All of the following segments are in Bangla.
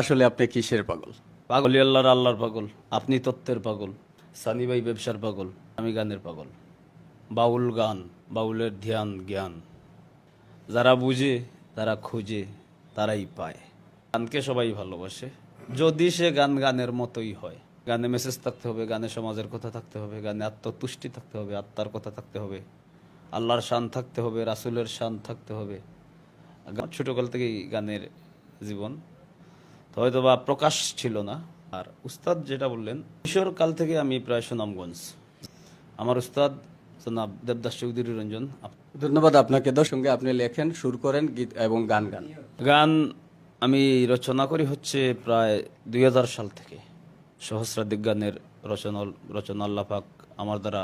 আসলে আপনি কিসের পাগল? পাগল আল্লাহর আল্লাহর পাগল। আপনি তত্ত্বের পাগল। সানি ভাই ব্যবসার পাগল, আমি গানের পাগল। বাউল গান, বাউলের ধ্যান, জ্ঞান। যারা বুঝে, তারা খুঁজে, তারাই পায়। গানকে সবাই ভালোবাসে। যদি সে গান গানের মতোই হয়, গানে মেসেজ থাকতে হবে, গানে সমাজের কথা থাকতে হবে, গানে আত্মতুষ্টি থাকতে হবে, আত্মার কথা থাকতে হবে, আল্লাহর শান থাকতে হবে, রাসুলের শান থাকতে হবে। ছোটকাল থেকেই গানের জীবন। তো হয়তো বা প্রকাশ ছিল না। আর উস্তাদ যেটা বললেন কিশোর কাল থেকে আমি প্রায় সুনামগঞ্জ। আমার উস্তাদ জনাব দেবদাস চৌধুরী রঞ্জন ধন্যবাদ আপনাকে। সঙ্গে আপনি লেখেন সুর করেন গীত এবং গান গান। গান আমি রচনা করি হচ্ছে প্রায় দুই হাজার সাল থেকে। সহস্রাধিক গানের রচনা রচনা আল্লাপাক আমার দ্বারা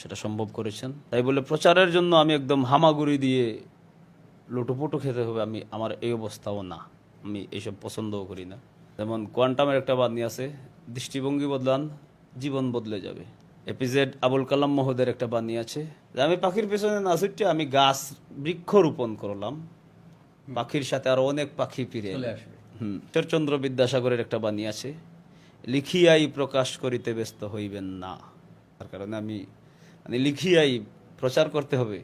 সেটা সম্ভব করেছেন। তাই বলে প্রচারের জন্য আমি একদম হামাগুড়ি দিয়ে লুটোপুটো খেতে হবে আমি আমার এই অবস্থাও না। আমি এইসব পছন্দও করি না। যেমন কোয়ান্টামের একটা বাণী আছে দৃষ্টিভঙ্গি বদলান জীবন বদলে যাবে। এপিজেড আবুল কালাম মহোদের একটা বাণী আছে যে আমি পাখির পেছনে না ছুটে আমি গাছ বৃক্ষ রোপণ করলাম। পাখির সাথে আরও অনেক পাখি ফিরে। হুম ঈশ্বরচন্দ্র বিদ্যাসাগরের একটা বাণী আছে লিখিয়াই প্রকাশ করিতে ব্যস্ত হইবেন না। তার কারণে আমি মানে লিখিয়াই প্রচার করতে হবে।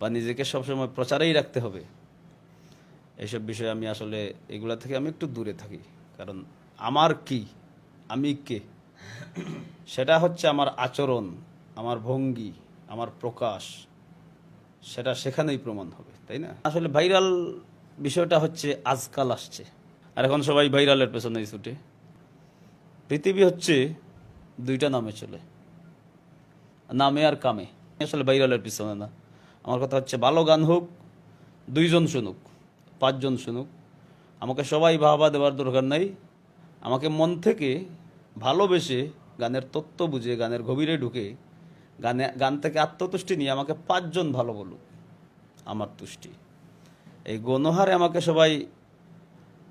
বা নিজেকে সবসময় প্রচারেই রাখতে হবে। এইসব বিষয়ে আমি আসলে এগুলা থেকে আমি একটু দূরে থাকি। কারণ আমার কি? আমি কে? সেটা হচ্ছে আমার আচরণ, আমার ভঙ্গি, আমার প্রকাশ। সেটা সেখানেই প্রমাণ হবে, তাই না? আসলে ভাইরাল বিষয়টা হচ্ছে আজকাল আসছে। আর এখন সবাই ভাইরালের পেছনেই ছুটে। পৃথিবী হচ্ছে দুইটা নামে চলে। নামে আর কামে। আসলে ভাইরালের পিছনে না। আমার কথা হচ্ছে ভালো গান হোক, দুইজন শুনুক। পাঁচজন শুনুক। আমাকে সবাই বাহবা দেওয়ার দরকার নাই। আমাকে মন থেকে ভালোবেসে গানের তত্ত্ব বুঝে গানের গভীরে ঢুকে গানে গান থেকে আত্মতুষ্টি নিয়ে আমাকে পাঁচজন ভালো বলুক। আমার তুষ্টি। এই গণহারে আমাকে সবাই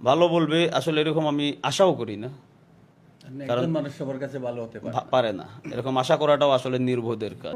ভালো বলবে আসলে এরকম আমি আশাও করি না। কারণ মানুষ সবার কাছে ভালো হতে পারে। পারে না। এরকম আশা করাটাও আসলে নির্বোধের কাজ।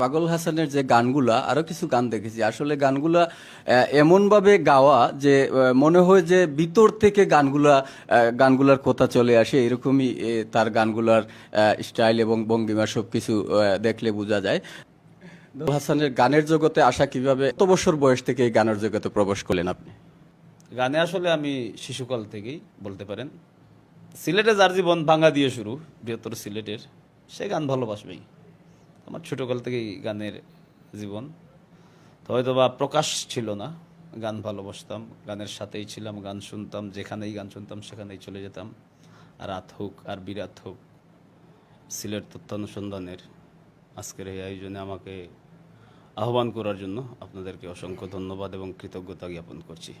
পাগল হাসানের যে গানগুলা আরও কিছু গান দেখেছি। আসলে গানগুলা এমন ভাবে গাওয়া যে মনে হয় যে ভিতর থেকে গানগুলা গানগুলার কথা চলে আসে। এরকমই তার গানগুলার স্টাইল এবং ভঙ্গিমা সবকিছু আহ, দেখলে বোঝা যায়। হাসানের গানের জগতে আসা কীভাবে কত বছর বয়স থেকে এই গানের জগতে প্রবেশ করলেন আপনি? গানে আসলে আমি শিশুকাল থেকেই বলতে পারেন সিলেটে যার জীবন ভাঙা দিয়ে শুরু বৃহত্তর সিলেটের সে গান ভালোবাসবেই। আমার ছোটকাল থেকেই গানের জীবন। তো হয়তো বা প্রকাশ ছিল না, গান ভালোবাসতাম, গানের সাথেই ছিলাম, গান শুনতাম, যেখানেই গান শুনতাম সেখানেই চলে যেতাম। আর রাত হোক আর বিরাত হোক, সিলেট তথ্য অনুসন্ধানের আজকের এই আয়োজনে আমাকে আহ্বান করার জন্য আপনাদেরকে অসংখ্য ধন্যবাদ এবং কৃতজ্ঞতা জ্ঞাপন করছি।